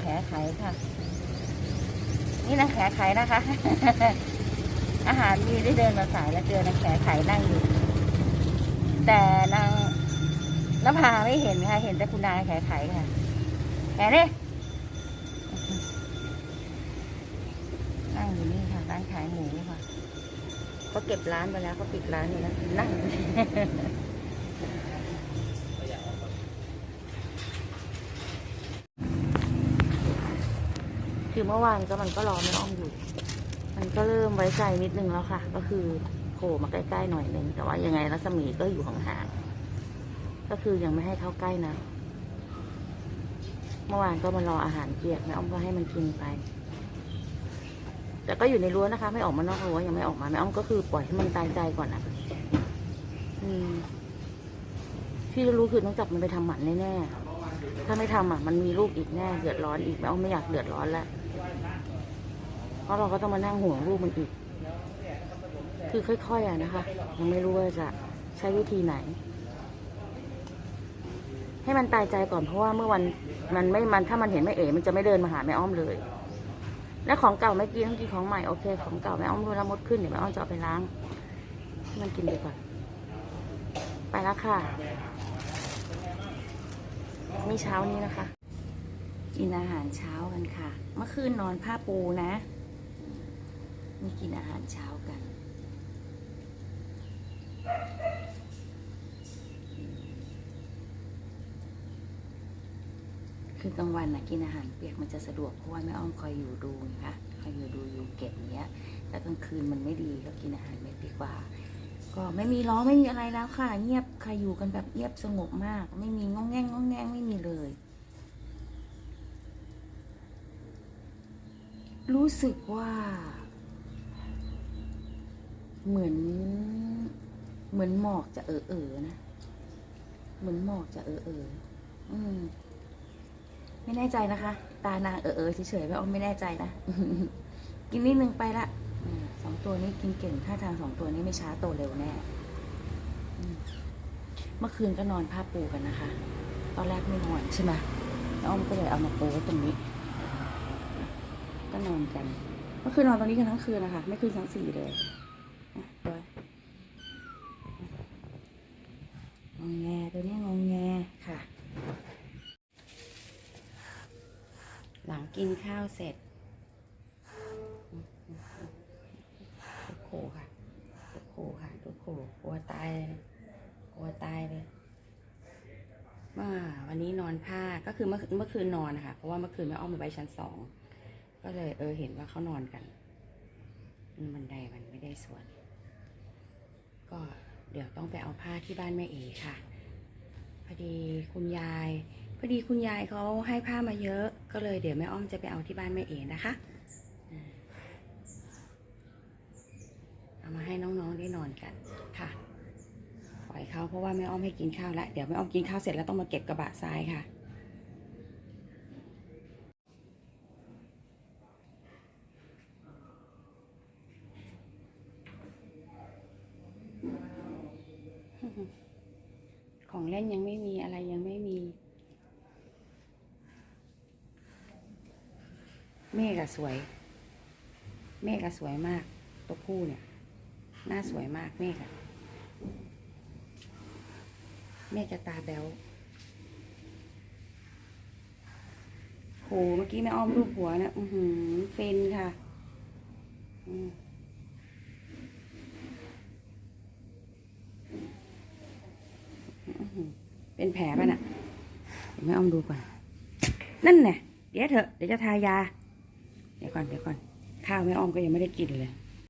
แขไข่ค่ะ นี่นางแขไขนะคะ อาหารมีได้เดินมาสายแล้วเจอนางแขไขนั่งอยู่ แต่นางน้ำพาไม่เห็นค่ะ เห็นแต่คุณนายแขไขค่ะแขนี่นั่งอยู่นี่ค่ะร้านขายหมูค่ะเขาเก็บร้านไปแล้วเขาปิดร้านอยู่แล้วนั่ง คือเมื่อวานก็มันก็รอไม่อ้อมอยู่ มันก็เริ่มไว้ใจนิดนึงแล้วค่ะ ก็คือโผล่มาใกล้ๆหน่อยนึงแต่ว่ายังไงรัศมีก็อยู่ห่างๆก็คือยังไม่ให้เข้าใกล้นะเมื่อวานก็มารออาหารเปียกแม่อ้อมก็ให้มันกินไป แต่ก็อยู่ในรั้วนะคะ ไม่ออกมานอกรั้วยังไม่ออกมาแม่อ้อมก็คือปล่อยให้มันตายใจก่อนนะอืมที่รู้คือต้องจับมันไปทำหมันแน่ๆถ้าไม่ทำอะ มันมีลูกอีกแน่ เดือดร้อนอีกแม่อ้อมไม่อยากเดือดร้อนแล้ว เพราะเราก็ต้องมานั่งห่วงลูกมันอีก คือค่อยๆอะนะคะ ยังไม่รู้ว่าจะใช้วิธีไหน ให้มันตายใจก่อนเพราะว่าเมื่อวันมันไม่มันถ้ามันเห็นไม่เอ๋มันจะไม่เดินมาหาแม่อ้อมเลย และของเก่าไม่กินต้องกินของใหม่โอเคของเก่าแม่อ้อมเวลามดขึ้นเดี๋ยวแม่อ้อมจะเอาไปล้างให้มันกินไปก่อน ไปแล้วค่ะนี่เช้านี้นะคะ กินอาหารเช้ากันค่ะ เมื่อคืนนอนผ้าปูนะ นี่กินอาหารเช้ากัน คือกลางวันนะกินอาหารเปียกมันจะสะดวกเพราะว่าแม่อ้อมคอยอยู่ดูนะคะคอยอยู่ดูอยู่เก็บเงี้ย แต่กลางคืนมันไม่ดีก็กินอาหารเม็ดดีกว่า ก็ไม่มีล้อไม่มีอะไรแล้วค่ะ เงียบใครอยู่กันแบบเงียบสงบมาก ไม่มีงองแงงงองแงงไม่มีเลยรู้สึกว่า เหมือน เหมือนหมอกจะเออเออนะ เหมือนหมอกจะเออเอออืม ไม่แน่ใจนะคะ ตานางเออเออเฉยๆไม่อ้อมไม่แน่ใจนะ กินนิดนึงไปละสองตัวนี้กินเก่งท่าทางสองตัวนี้ไม่ช้าโตเร็วแน่เมื่อคืนก็นอนผ้าปูกันนะคะ ตอนแรกไม่นอนใช่ไหมแล้วอ้อมก็เลยเอามาปูไว้ตรงนี้ ก็นอนกัน เมื่อคืนนอนตรงนี้กันทั้งคืนนะคะ ไม่คืนทั้งสี่เลย อะตัวงองแงตัวนี้งองแงค่ะ หลังกินข้าวเสร็จตัวโคค่ะตัวโคค่ะตัวโคกลัวตายเลยนะกลัวตายเลยมาวันนี้นอนผ้าก็คือเมื่อเมื่อคืนนอนนะคะเพราะว่าเมื่อคืนแม่อ้อมมาไว้ชั้นสองก็เลยเออเห็นว่าเขานอนกันอืมบันไดมันไม่ได้สวน ก็เดี๋ยวต้องไปเอาผ้าที่บ้านแม่เอค่ะ พอดีคุณยาย พอดีคุณยายเขาให้ผ้ามาเยอะ ก็เลยเดี๋ยวแม่อ้อมจะไปเอาที่บ้านแม่เอ๋นะคะ เอามาให้น้องๆได้นอนกันค่ะปล่อยเขาเพราะว่าแม่อ้อมให้กินข้าวแล้วเดี๋ยวแม่อ้อมกินข้าวเสร็จแล้วต้องมาเก็บกระบะทรายค่ะ ของเล่นยังไม่มีอะไรยังไม่มี เมฆอะสวย เมฆอะสวยมาก ตัวผู้เนี่ย หน้าสวยมากเมฆอะเมฆจะตาแบ๊วโห เมื่อกี้แม่อ้อมรูปหัวนะ อือหือเฟนค่ะอืมอื้อหือ เป็นแผลป่ะน่ะเดี๋ยวแม่อ้อมดูก่อน นั่นไงเดี๋ยวเถอะ เดี๋ยวจะทายา เดี๋ยวก่อน เดี๋ยวก่อน ข้าวแม่อ้อมก็ยังไม่ได้กินเลย